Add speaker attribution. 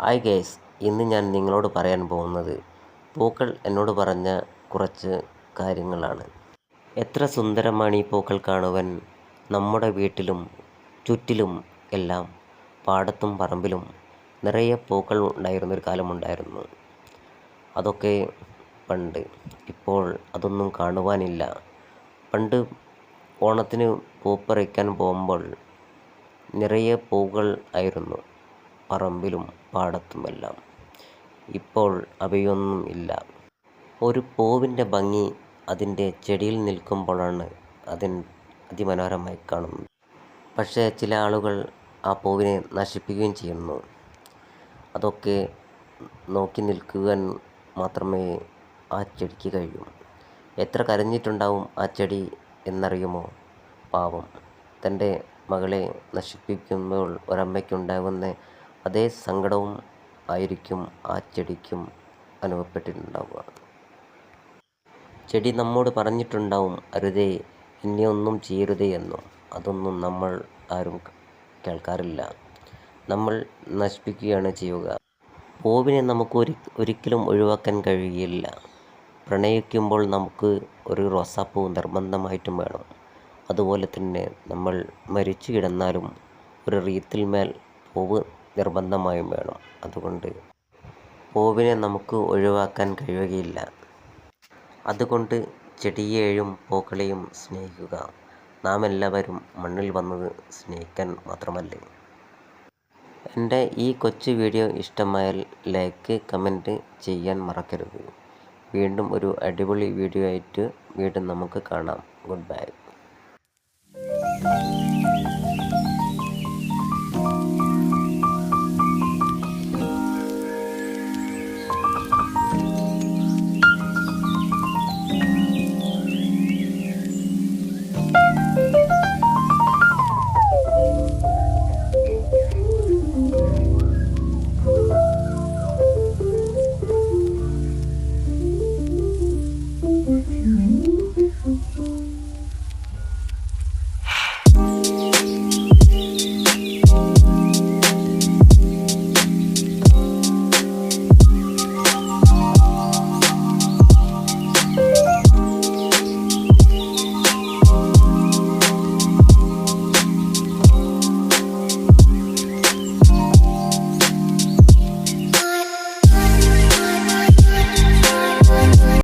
Speaker 1: Hi guys ഇന്ന് ഞാൻ നിങ്ങളോട് പറയാൻ പോകുന്നത് പൂക്കൾ എന്നോട് പറഞ്ഞ കുറച്ച് കാര്യങ്ങളാണ്. എത്ര സുന്ദരമാണ് ഈ പൂക്കൾ കാണുവാൻ നമ്മുടെ വീട്ടിലും ചുറ്റിലും എല്ലാം പാടത്തും പറമ്പിലും നിറയെ പൂക്കൾ ഉണ്ടായിരുന്നൊരു കാലമുണ്ടായിരുന്നു അതൊക്കെ പണ്ട്. ഇപ്പോൾ അതൊന്നും കാണുവാനില്ല. പണ്ട് ഓണത്തിന് പൂപ്പറിക്കാൻ പോകുമ്പോൾ നിറയെ പൂക്കൾ ആയിരുന്നു. പറമ്പിലും പാടത്തുമെല്ലാം. ഇപ്പോൾ അവയൊന്നും ഇല്ല. ഒരു പൂവിന്റെ ഭംഗി അതിന്റെ ചെടിയിൽ നിൽക്കുമ്പോഴാണ് അതിൻ അതിമനോഹരമായി കാണുന്നത്. പക്ഷേ ചില ആളുകൾ ആ പൂവിനെ നശിപ്പിക്കുകയും ചെയ്യുന്നു. അതൊക്കെ നോക്കി നിൽക്കുവാൻ മാത്രമേ ആ ചെടിക്ക് കഴിയൂ. എത്ര കരഞ്ഞിട്ടുണ്ടാവും ആ ചെടി എന്നറിയുമോ? പാവം. തന്റെ മകളെ നശിപ്പിക്കുമ്പോൾ ഒരമ്മയ്ക്കുണ്ടാകുന്ന അതേ സങ്കടവും ആയിരിക്കും ആ ചെടിക്കും അനുഭവപ്പെട്ടിട്ടുണ്ടാവുക. ചെടി നമ്മോട് പറഞ്ഞിട്ടുണ്ടാവും അരുതേ എന്നെ ഒന്നും ചെയ്യരുതേ എന്നും. അതൊന്നും നമ്മൾ ആരും കേൾക്കാറില്ല. നമ്മൾ നശിപ്പിക്കുകയാണ് ചെയ്യുക. പൂവിനെ നമുക്ക് ഒരി ഒരിക്കലും ഒഴിവാക്കാൻ കഴിയില്ല. പ്രണയിക്കുമ്പോൾ നമുക്ക് ഒരു റോസാപ്പൂ നിർബന്ധമായിട്ടും വേണം. അതുപോലെ തന്നെ നമ്മൾ മരിച്ചു കിടന്നാലും ഒരു റീത്തിൽ മേൽ പൂവ് നിർബന്ധമായും വേണം. അതുകൊണ്ട് പൂവിനെ നമുക്ക് ഒഴിവാക്കാൻ കഴിയുകയില്ല. അതുകൊണ്ട് ചെടിയെയും പൂക്കളെയും സ്നേഹിക്കുക. നാം എല്ലാവരും മണ്ണിൽ വന്നത് സ്നേഹിക്കാൻ മാത്രമല്ലേ? എന്റെ ഈ കൊച്ചു വീഡിയോ ഇഷ്ടമായാൽ ലൈക്ക് കമന്റ് ചെയ്യാൻ മറക്കരുത്. വീണ്ടും ഒരു അടിപൊളി വീഡിയോ ആയിട്ട് വീണ്ടും നമുക്ക് കാണാം. Good bye.